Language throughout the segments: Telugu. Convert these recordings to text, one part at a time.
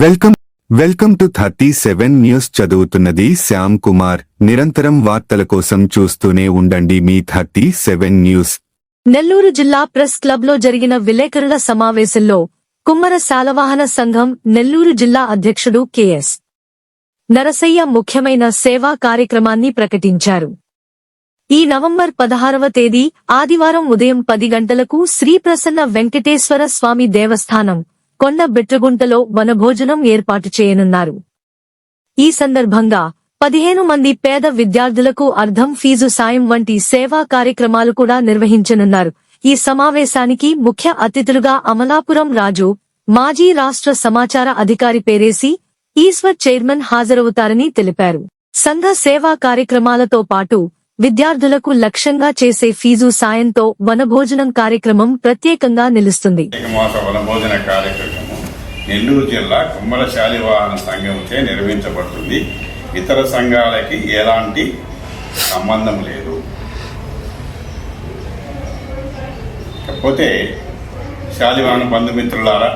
Welcome welcome to thirty seven news చదువుతున్నది శ్యామ్ కుమార్. నిరంతరం వార్తల కోసం చూస్తూనే ఉండండి మీ థర్టీ సెవెన్ న్యూస్. నెల్లూరు జిల్లా ప్రెస్ క్లబ్లో జరిగిన విలేకరుల సమావేశంలో కుమ్మర శాలవాహన సంఘం నెల్లూరు జిల్లా అధ్యక్షుడు కెఎస్ నరసయ్య ముఖ్యమైన సేవా కార్యక్రమాన్ని ప్రకటించారు. ఈ నవంబర్ పదహారవ తేదీ ఆదివారం ఉదయం పది గంటలకు శ్రీ ప్రసన్న వెంకటేశ్వర స్వామి దేవస్థానం కొండ బిట్రగుంటలో వనభోజనం ఏర్పాటు చేయనున్నారు. ఈ సందర్భంగా పదిహేను మంది పేద విద్యార్థులకు అర్ధం ఫీజు సాయం వంటి సేవా కార్యక్రమాలు కూడా నిర్వహించనున్నారు. ఈ సమావేశానికి ముఖ్య అతిథులుగా అమలాపురం రాజు మాజీ రాష్ట్ర సమాచార అధికారి పేరేసి ఈశ్వర్ చైర్మన్ హాజరవుతారని తెలిపారు. సంఘ సేవా కార్యక్రమాలతో పాటు విద్యార్థులకు లక్ష్యంగా చేసే ఫీజు సాయంతో వనభోజనం కార్యక్రమం ప్రత్యేకంగా నిలుస్తుంది. వనభోజన కార్యక్రమం నెల్లూరు జిల్లా కుమ్మల శాలివాహన సంఘంచే నిర్వహించబడుతుంది. ఇతర సంఘాలకి ఎలాంటి సంబంధం లేదు. కాకపోతే శాలివాహన బంధుమిత్రులారా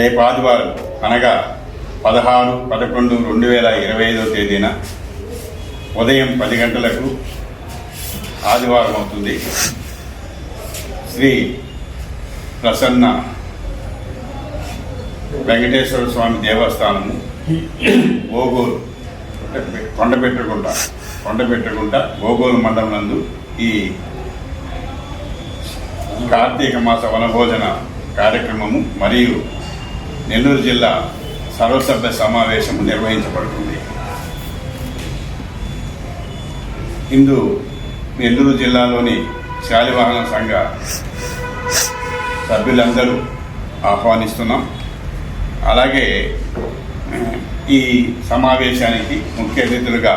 రేపు ఆదివారం అనగా పదహారు పదకొండు రెండు వేల ఇరవై ఐదో తేదీన ఉదయం పది గంటలకు ఆదివారం అవుతుంది. శ్రీ ప్రసన్న వెంకటేశ్వర స్వామి దేవస్థానము ఓగోలు అంటే కొండబెట్టగుంట కొండబెట్టగుంట ఓగోలు మండలం నందు ఈ కార్తీక మాస వనభోజన కార్యక్రమము మరియు నెల్లూరు జిల్లా సర్వసభ్య సమావేశము నిర్వహించబడుతుంది. ఇందు నెల్లూరు జిల్లాలోని శాలివాహన సంఘ సభ్యులందరూ ఆహ్వానిస్తున్నాం. అలాగే ఈ సమావేశానికి ముఖ్య అతిథులుగా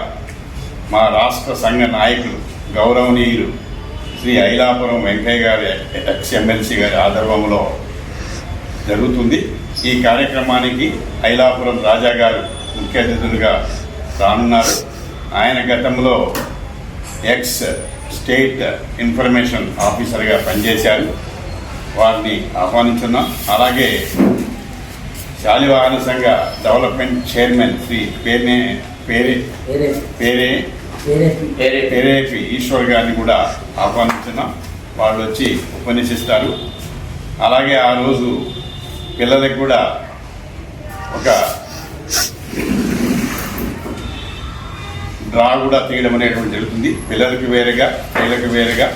మా రాష్ట్ర సంఘ నాయకులు గౌరవనీయులు శ్రీ ఐలాపురం వెంకయ్య గారి ఎక్స్ ఎమ్మెల్సీ గారి ఆధ్వర్యంలో జరుగుతుంది. ఈ కార్యక్రమానికి ఐలాపురం రాజా గారు ముఖ్య అతిథులుగా రానున్నారు. ఆయన గతంలో ఎక్స్ స్టేట్ ఇన్ఫర్మేషన్ ఆఫీసర్గా పనిచేశారు. వారిని ఆహ్వానించున్నాం. అలాగే శాలివాహన సంఘ డెవలప్మెంట్ చైర్మన్ శ్రీ పేర్నే పేరే పేరే. పేరేపి ఈశ్వర్ గారిని కూడా ఆహ్వానించున్నాం. వాళ్ళు వచ్చి ఉపన్యసిస్తారు. అలాగే ఆ రోజు పిల్లలకు కూడా ఒక డ్రా కూడా తీయడం అనేటువంటి జరుగుతుంది. పిల్లలకు వేరుగా స్త్రీలకు వేరుగా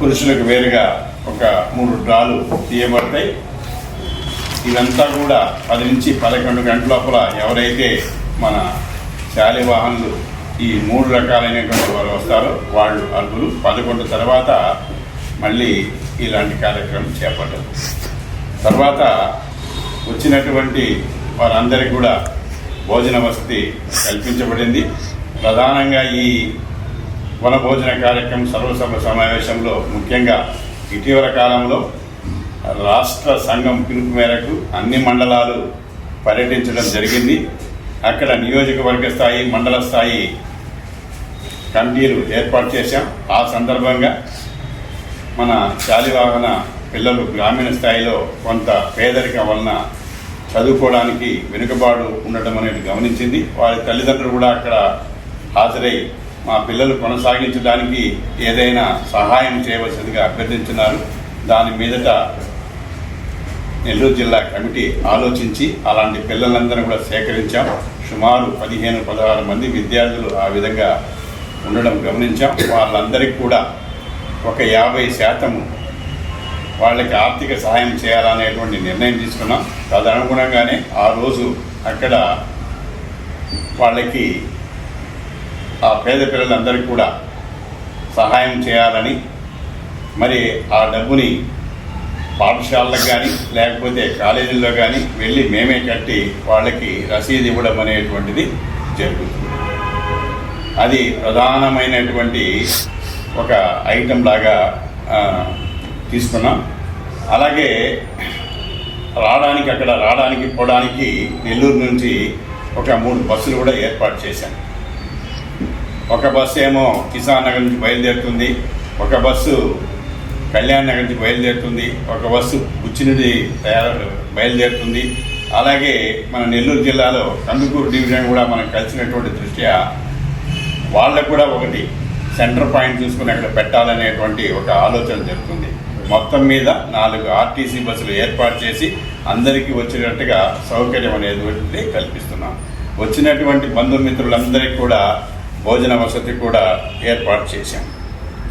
పురుషులకు వేరుగా ఒక మూడు డ్రాలు తీయబడతాయి. ఇదంతా కూడా పది నుంచి పదకొండు గంటల లోపల ఎవరైతే మన శాలివాహనులు ఈ మూడు రకాలైనటువంటి వారు వస్తారో వాళ్ళు అర్హులు. పదకొండు తర్వాత మళ్ళీ ఇలాంటి కార్యక్రమం చేపట్టారు. తర్వాత వచ్చినటువంటి వారందరికీ కూడా భోజన వసతి కల్పించబడింది. ప్రధానంగా ఈ వనభోజన కార్యక్రమం సర్వసభ సమావేశంలో ముఖ్యంగా ఇటీవల కాలంలో రాష్ట్ర సంఘం పిలుపు మేరకు అన్ని మండలాలు పర్యటించడం జరిగింది. అక్కడ నియోజకవర్గ స్థాయి మండల స్థాయి కమిటీలు ఏర్పాటు చేశాం. ఆ సందర్భంగా మన శాలివాహన పిల్లలు గ్రామీణ స్థాయిలో కొంత పేదరికం వలన చదువుకోవడానికి వెనుకబాటు ఉండటం అనేది గమనించింది. వారి తల్లిదండ్రులు కూడా అక్కడ హాజరై మా పిల్లలు కొనసాగించడానికి ఏదైనా సహాయం చేయవలసిందిగా అభ్యర్థించున్నారు దాని మీదట నెల్లూరు జిల్లా కమిటీ ఆలోచించి అలాంటి పిల్లలందరూ కూడా సేకరించాం. సుమారు పదిహేను పదహారు మంది విద్యార్థులు ఆ విధంగా ఉండడం గమనించాం. వాళ్ళందరికీ కూడా ఒక యాభై శాతము వాళ్ళకి ఆర్థిక సహాయం చేయాలనేటువంటి నిర్ణయం తీసుకున్నాం. తదనుగుణంగానే ఆ రోజు అక్కడ వాళ్ళకి ఆ పేద పిల్లలందరికీ కూడా సహాయం చేయాలని మరి ఆ డబ్బుని పాఠశాలలకు కానీ లేకపోతే కాలేజీల్లో కానీ వెళ్ళి మేమే కట్టి వాళ్ళకి రసీదు ఇవ్వడం అనేటువంటిది జరుగుతుంది. అది ప్రధానమైనటువంటి ఒక ఐటెం లాగా తీసుకున్నాం. అలాగే రావడానికి అక్కడ రావడానికి పోవడానికి నెల్లూరు నుంచి ఒక మూడు బస్సులు కూడా ఏర్పాటు చేశాం. ఒక బస్సు ఏమో కిసాన్ నగర్ నుంచి బయలుదేరుతుంది. ఒక బస్సు కళ్యాణ్ నగర్ నుంచి బయలుదేరుతుంది. ఒక బస్సు బుచ్చి నుండి తయారు బయలుదేరుతుంది. అలాగే మన నెల్లూరు జిల్లాలో కందుకూరు డివిజన్ కూడా మనం కలిసినటువంటి దృష్ట్యా వాళ్ళకు కూడా ఒకటి సెంటర్ పాయింట్ చూసుకుని అక్కడ పెట్టాలనేటువంటి ఒక ఆలోచన జరుగుతుంది. మొత్తం మీద నాలుగు ఆర్టీసీ బస్సులు ఏర్పాటు చేసి అందరికీ వచ్చినట్టుగా సౌకర్యం అనేది కల్పిస్తున్నాం. వచ్చినటువంటి బంధుమిత్రులందరికీ కూడా భోజన వసతి కూడా ఏర్పాటు చేశాం.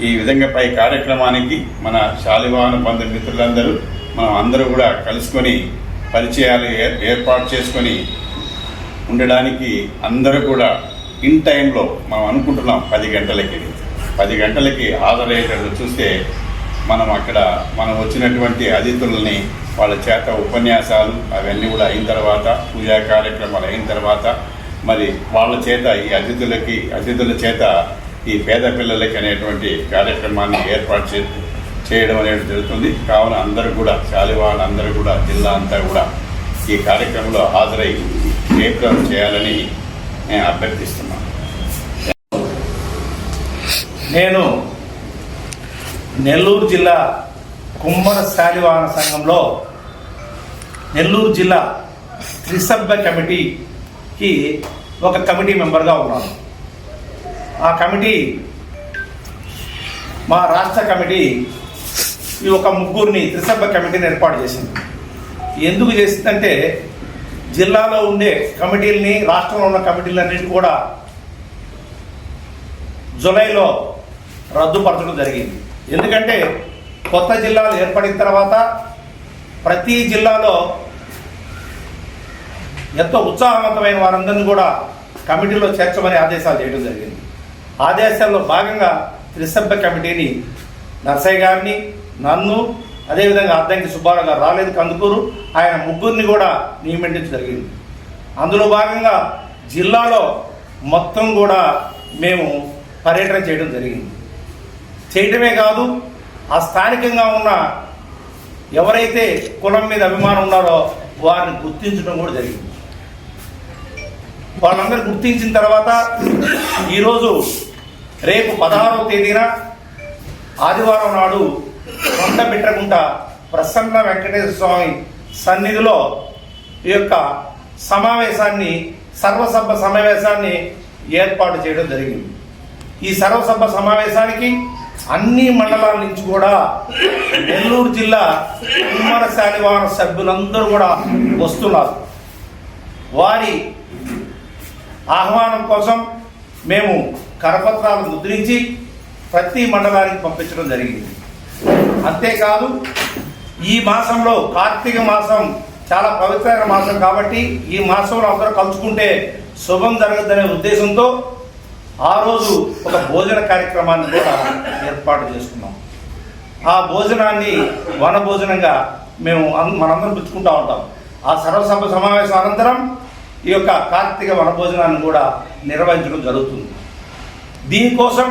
ఈ విధంగా పై కార్యక్రమానికి మన శాలివాహన బంధుమిత్రులందరూ మనం అందరూ కూడా కలుసుకొని పరిచయాలు ఏర్- ఏర్పాటు చేసుకొని ఉండడానికి అందరూ కూడా ఇన్ టైంలో మనం అనుకుంటున్నాం పది గంటలకి. పది గంటలకి హాజరయ్యేటట్టు చూస్తే మనం అక్కడ మనం వచ్చినటువంటి అతిథులని వాళ్ళ చేత ఉపన్యాసాలు అవన్నీ కూడా అయిన తర్వాత పూజా కార్యక్రమాలు అయిన తర్వాత మరి వాళ్ళ చేత ఈ అతిథులకి అతిథుల చేత ఈ పేద పిల్లలకి అనేటువంటి కార్యక్రమాన్ని ఏర్పాటు చే చేయడం అనేది జరుగుతుంది. కావున అందరూ కూడా శాలివాళ్ళు అందరూ కూడా జిల్లా అంతా కూడా ఈ కార్యక్రమంలో హాజరై జయప్రదం చేయాలని నేను అభ్యర్థిస్తున్నాను. నేను నెల్లూరు జిల్లా కుమ్మర శాలివాహన సంఘంలో నెల్లూరు జిల్లా త్రిసభ్య కమిటీకి ఒక కమిటీ మెంబర్గా ఉన్నాను. ఆ కమిటీ మా రాష్ట్ర కమిటీ ఈ ఒక ముగ్గురిని త్రిసభ్య కమిటీని ఏర్పాటు చేసింది. ఎందుకు చేసిందంటే జిల్లాలో ఉండే కమిటీలని రాష్ట్రంలో ఉన్న కమిటీలన్నిటి కూడా జులైలో రద్దుపరచడం జరిగింది. ఎందుకంటే కొత్త జిల్లాలు ఏర్పడిన తర్వాత ప్రతి జిల్లాలో ఎంతో ఉత్సాహవంతమైన వారందరినీ కూడా కమిటీలో చేర్చమని ఆదేశాలు చేయడం జరిగింది. ఆదేశాల్లో భాగంగా త్రిసభ్య కమిటీని నర్సయ్య గారిని నన్ను అదేవిధంగా అద్దంకి సుబ్బారావు గారు రాలేదు కందుకూరు ఆయన ముగ్గురిని కూడా నియమించడం జరిగింది. అందులో భాగంగా జిల్లాలో మొత్తం కూడా మేము పర్యటన చేయడం జరిగింది. చేయటమే కాదు ఆ స్థానికంగా ఉన్న ఎవరైతే కులం మీద అభిమానం ఉన్నారో వారిని గుర్తించడం కూడా జరిగింది. వాళ్ళందరూ గుర్తించిన తర్వాత ఈరోజు రేపు పదహారవ తేదీన ఆదివారం నాడు కొండ బిట్రకుంట ప్రసన్న వెంకటేశ్వర స్వామి సన్నిధిలో ఈ యొక్క సమావేశాన్ని సర్వసభ సమావేశాన్ని ఏర్పాటు చేయడం జరిగింది. ఈ సర్వసభ సమావేశానికి అన్ని మండలాల నుంచి కూడా నెల్లూరు జిల్లా కుమ్మర శాలివాహన సభ్యులందరూ కూడా వస్తున్నారు. వారి ఆహ్వానం కోసం మేము కరపత్రాలు ముద్రించి ప్రతి మండలానికి పంపించడం జరిగింది. అంతేకాదు ఈ మాసంలో కార్తీక మాసం చాలా పవిత్రమైన మాసం కాబట్టి ఈ మాసంలో అందరూ కలుసుకుంటే శుభం జరగదనే ఉద్దేశంతో ఆ రోజు ఒక భోజన కార్యక్రమాన్ని కూడా ఏర్పాటు చేసుకున్నాం. ఆ భోజనాన్ని వన భోజనంగా మేము మనందరం పుచ్చుకుంటా ఉంటాం. ఆ సర్వసభ సమావేశం అనంతరం ఈ యొక్క కార్తీక వన భోజనాన్ని కూడా నిర్వహించడం జరుగుతుంది. దీనికోసం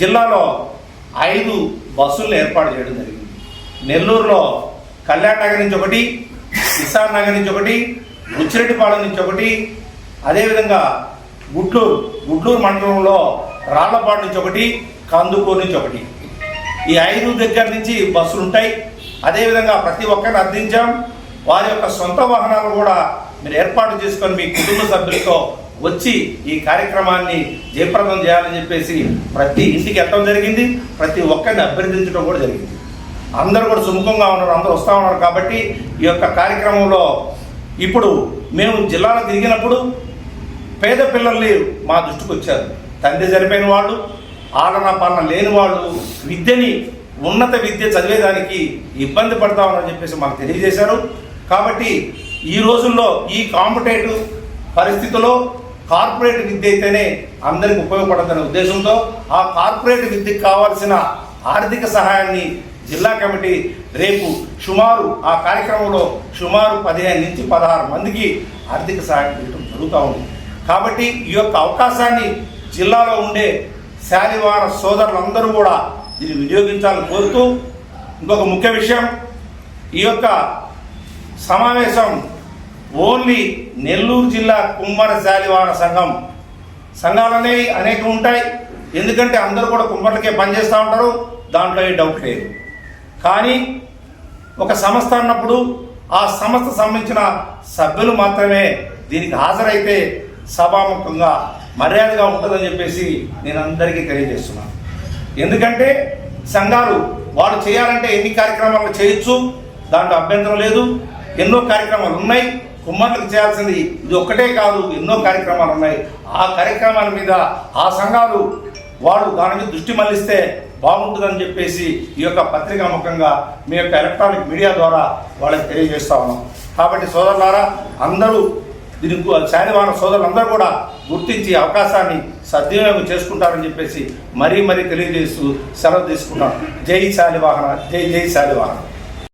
జిల్లాలో ఐదు బస్సులను ఏర్పాటు చేయడం జరిగింది. నెల్లూరులో కళ్యాణ్ నగర్ నుంచి ఒకటి కిసాన్ నగర్ నుంచి ఒకటి బుచ్చిరెడ్డిపాలెం నుంచి ఒకటి అదేవిధంగా గుడ్లూరు గుడ్లూరు మండలంలో రాళ్ళపాడు నుంచి ఒకటి కందుకూరు నుంచి ఒకటి. ఈ ఐదు దగ్గర నుంచి బస్సులు ఉంటాయి. అదేవిధంగా ప్రతి ఒక్కరిని అర్థించాం వారి యొక్క సొంత వాహనాలు కూడా మీరు ఏర్పాటు చేసుకొని మీ కుటుంబ సభ్యులతో వచ్చి ఈ కార్యక్రమాన్ని జయప్రదం చేయాలని చెప్పేసి ప్రతి ఇంటికి వెళ్ళడం జరిగింది. ప్రతి ఒక్కరిని అభ్యర్థించడం కూడా జరిగింది. అందరూ కూడా సుముఖంగా ఉన్నారు. అందరూ వస్తూ ఉన్నారు కాబట్టి ఈ యొక్క కార్యక్రమంలో ఇప్పుడు మేము జిల్లాలో తిరిగినప్పుడు పేద పిల్లల్ని మా దృష్టికి వచ్చారు. తండ్రి చనిపోయిన వాళ్ళు ఆలన పాలన లేని వాళ్ళు విద్యని ఉన్నత విద్య చదివేదానికి ఇబ్బంది పడతామని చెప్పేసి మాకు తెలియజేశారు. కాబట్టి ఈ రోజుల్లో ఈ కాంపిటేటివ్ పరిస్థితిలో కార్పొరేట్ విద్య అయితేనే అందరికి ఉపయోగపడదనే ఉద్దేశంతో ఆ కార్పొరేట్ విద్యకు కావాల్సిన ఆర్థిక సహాయాన్ని జిల్లా కమిటీ రేపు సుమారు ఆ కార్యక్రమంలో సుమారు పదిహేను నుంచి పదహారు మందికి ఆర్థిక సహాయం చేయడం జరుగుతూ ఉంది. కాబట్టి ఈ యొక్క అవకాశాన్ని జిల్లాలో ఉండే శాలివార సోదరులందరూ కూడా దీన్ని వినియోగించాలని కోరుతూ ఇంకొక ముఖ్య విషయం ఈ యొక్క సమావేశం ఓన్లీ నెల్లూరు జిల్లా కుమ్మర శాలివార సంఘం సంఘాలు అనేవి ఉంటాయి. ఎందుకంటే అందరూ కూడా కుమ్మర్లకే పనిచేస్తూ ఉంటారు. దాంట్లో ఏ డౌట్ లేదు. కానీ ఒక సంస్థ అన్నప్పుడు ఆ సంస్థ సంబంధించిన సభ్యులు మాత్రమే దీనికి హాజరైతే సభాముఖంగా మర్యాదగా ఉంటుందని చెప్పేసి నేను అందరికీ తెలియజేస్తున్నాను. ఎందుకంటే సంఘాలు వాళ్ళు చేయాలంటే ఎన్ని కార్యక్రమాలు చేయొచ్చు? దాంట్లో అభ్యంతరం లేదు. ఎన్నో కార్యక్రమాలు ఉన్నాయి. కుమ్మర్లకు చేయాల్సింది ఇది ఒక్కటే కాదు. ఎన్నో కార్యక్రమాలు ఉన్నాయి. ఆ కార్యక్రమాల మీద ఆ సంఘాలు వాళ్ళు దాని మీద దృష్టి మళ్ళిస్తే బాగుంటుందని చెప్పేసి ఈ యొక్క పత్రికా ముఖంగా మీ యొక్క ఎలక్ట్రానిక్ మీడియా ద్వారా వాళ్ళకి తెలియజేస్తా ఉన్నాం. కాబట్టి సోదరులారా అందరూ దీనికి శాలివాహన సోదరులందరూ కూడా గుర్తించి అవకాశాన్ని సద్వినియోగం చేసుకుంటారని చెప్పేసి మరీ మరీ తెలియజేస్తూ సెలవు తీసుకుంటాం జై శాలివాహన జై జై శాలివాహన.